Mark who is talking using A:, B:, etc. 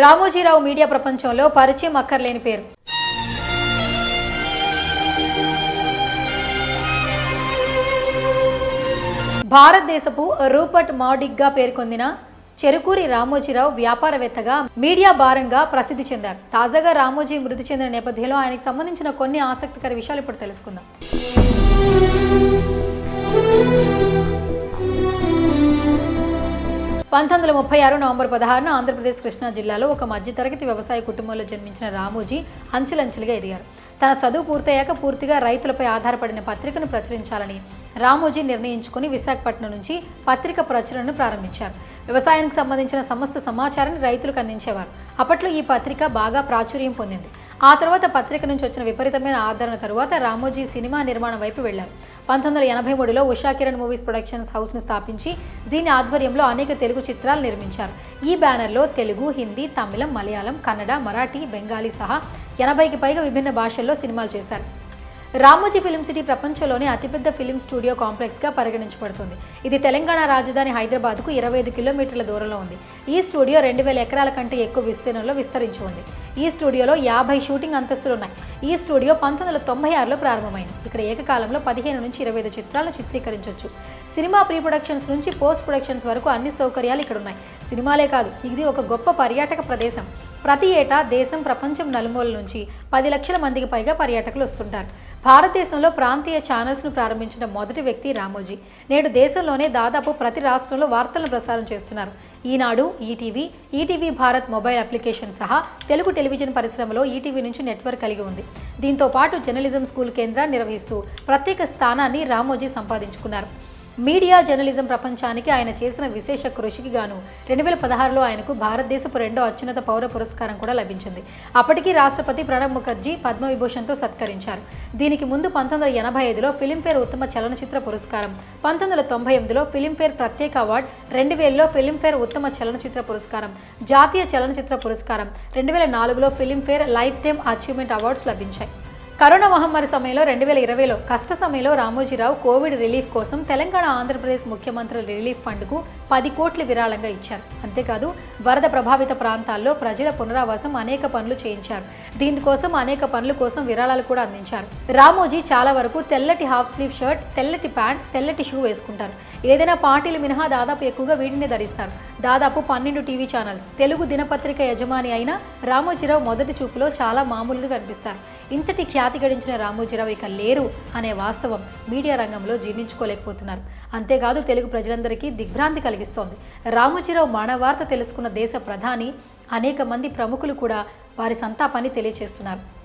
A: Ramoji Rao media ప్రపంచంలో పరిచయం అక్కర్లేని పేరు. భారతదేశపు రూపర్ట్ మాడిగ్గా పేర్కొందిన చెరుకూరి రామోజీరావు వ్యాపారవేత్తగా మీడియా భారంగా ప్రసిద్ధి చెందారు. తాజాగా రామోజీ మృతి చెందిన నేపథ్యంలో ఆయనకు సంబంధించిన కొన్ని ఆసక్తికర విషయాలు ఇప్పుడు తెలుసుకుందాం. పంతొమ్మిది వందల ముప్పై ఆరు నవంబర్ పదహారున ఆంధ్రప్రదేశ్ కృష్ణా జిల్లాలో ఒక మధ్యతరగతి వ్యవసాయ కుటుంబంలో జన్మించిన రామోజీ అంచెలంచెలుగా ఎదిగారు. తన చదువు పూర్తయ్యాక పూర్తిగా రైతులపై ఆధారపడిన పత్రికను ప్రచురించాలని రామోజీ నిర్ణయించుకుని విశాఖపట్నం నుంచి పత్రిక ప్రచురణను ప్రారంభించారు. వ్యవసాయానికి సంబంధించిన సమస్త సమాచారాన్ని రైతులకు అందించేవారు. అప్పట్లో ఈ పత్రిక బాగా ప్రాచుర్యం పొందింది. ఆ తర్వాత పత్రిక నుంచి వచ్చిన విపరీతమైన ఆదరణ తరువాత రామోజీ సినిమా నిర్మాణం వైపు వెళ్ళారు పంతొమ్మిది వందల ఎనభై మూడులో ఉషా కిరణ్ మూవీస్ ప్రొడక్షన్స్ హౌస్ను స్థాపించి దీని ఆధ్వర్యంలో అనేక తెలుగు చిత్రాలు నిర్మించారు. ఈ బ్యానర్లో తెలుగు హిందీ తమిళం మలయాళం కన్నడ మరాఠీ బెంగాలీ సహా ఎనభైకి పైగా విభిన్న భాషల్లో సినిమాలు చేశారు. రామోజీ ఫిలిం సిటీ ప్రపంచంలోనే అతిపెద్ద ఫిలిం స్టూడియో కాంప్లెక్స్గా పరిగణించబడుతుంది. ఇది తెలంగాణ రాజధాని హైదరాబాద్కు ఇరవై ఐదు కిలోమీటర్ల దూరంలో ఉంది. ఈ స్టూడియో రెండు వేల ఎకరాల కంటే ఎక్కువ విస్తీర్ణంలో విస్తరించి ఉంది. ఈ స్టూడియోలో యాభై షూటింగ్ అంతస్తులు ఉన్నాయి. ఈ స్టూడియో పంతొమ్మిది వందల తొంభై ఆరులో ప్రారంభమైంది. ఇక్కడ ఏకకాలంలో పదిహేను నుంచి ఇరవై ఐదు చిత్రాలను చిత్రీకరించవచ్చు సినిమా ప్రీ ప్రొడక్షన్స్ నుంచి పోస్ట్ ప్రొడక్షన్స్ వరకు అన్ని సౌకర్యాలు ఇక్కడ ఉన్నాయి. సినిమాలే కాదు ఇది ఒక గొప్ప పర్యాటక ప్రదేశం. ప్రతి ఏటా దేశం ప్రపంచం నలుమూల నుంచి పది లక్షల మందికి పైగా పర్యాటకులు వస్తుంటారు. భారతదేశంలో ప్రాంతీయ ఛానల్స్ను ప్రారంభించిన మొదటి వ్యక్తి రామోజీ. నేడు దేశంలోనే దాదాపు ప్రతి రాష్ట్రంలో వార్తలను ప్రసారం చేస్తున్నారు. Eenadu ETV ETV Bharat mobile application సహా తెలుగు టెలివిజన్ పరిశ్రమలో ఈటీవీ నుంచి నెట్వర్క్ కలిగి ఉంది. దీంతో పాటు జర్నలిజం స్కూల్ కేంద్రాన్ని చేస్తూ ప్రత్యేక స్థానాన్ని రామోజీ సంపాదించుకున్నారు. మీడియా జర్నలిజం ప్రపంచానికి ఆయన చేసిన విశేష కృషికి గాను రెండు వేల పదహారులో ఆయనకు భారతదేశపు రెండో అత్యున్నత పౌర పురస్కారం కూడా లభించింది. అప్పటికి రాష్ట్రపతి ప్రణబ్ ముఖర్జీ పద్మవిభూషణ్తో సత్కరించారు. దీనికి ముందు పంతొమ్మిది వందల ఎనభై ఐదులో ఫిలింఫేర్ ఉత్తమ చలనచిత్ర పురస్కారం పంతొమ్మిది వందల తొంభై ఎనిమిదిలో ఫిలింఫేర్ ప్రత్యేక అవార్డు రెండు వేలలో ఫిలింఫేర్ ఉత్తమ చలనచిత్ర పురస్కారం జాతీయ చలనచిత్ర పురస్కారం రెండు వేల నాలుగులో Filmfare lifetime achievement awards లభించాయి. కరోనా మహమ్మారి సమయంలో రెండు వేల ఇరవైలో కష్ట సమయంలో రామోజీరావు కోవిడ్ రిలీఫ్ కోసం తెలంగాణ ఆంధ్రప్రదేశ్ ముఖ్యమంత్రుల రిలీఫ్ ఫండ్కు పది కోట్లు విరాళంగా ఇచ్చారు. అంతేకాదు వరద ప్రభావిత ప్రాంతాల్లో ప్రజల పునరావాసం అనేక పనులు చేయించారు. దీనికోసం అనేక పనుల కోసం విరాళాలు కూడా అందించారు. రామోజీ చాలా వరకు తెల్లటి హాఫ్ స్లీవ్ షర్ట్ తెల్లటి ప్యాంట్ తెల్లటి షూ వేసుకుంటారు. ఏదైనా పార్టీలు మినహా దాదాపు ఎక్కువగా వీటిని ధరిస్తారు. దాదాపు పన్నెండు టీవీ ఛానల్స్ తెలుగు దినపత్రిక యజమాని అయిన రామోజీరావు మొదటి చూపులో చాలా మామూలుగా కనిపిస్తారు. ఇంతటి ఖ్యాతి గడించిన రామోజీరావు ఇక లేరు అనే వాస్తవం మీడియా రంగంలో జీర్ణించుకోలేకపోతున్నారు. అంతేకాదు తెలుగు ప్రజలందరికీ దిగ్భ్రాంతి కలిగిస్తోంది. రామోజీరావు మానవార్త తెలుసుకున్న దేశ ప్రధాని అనేక మంది ప్రముఖులు కూడా వారి సంతాపాన్ని తెలియచేస్తున్నారు.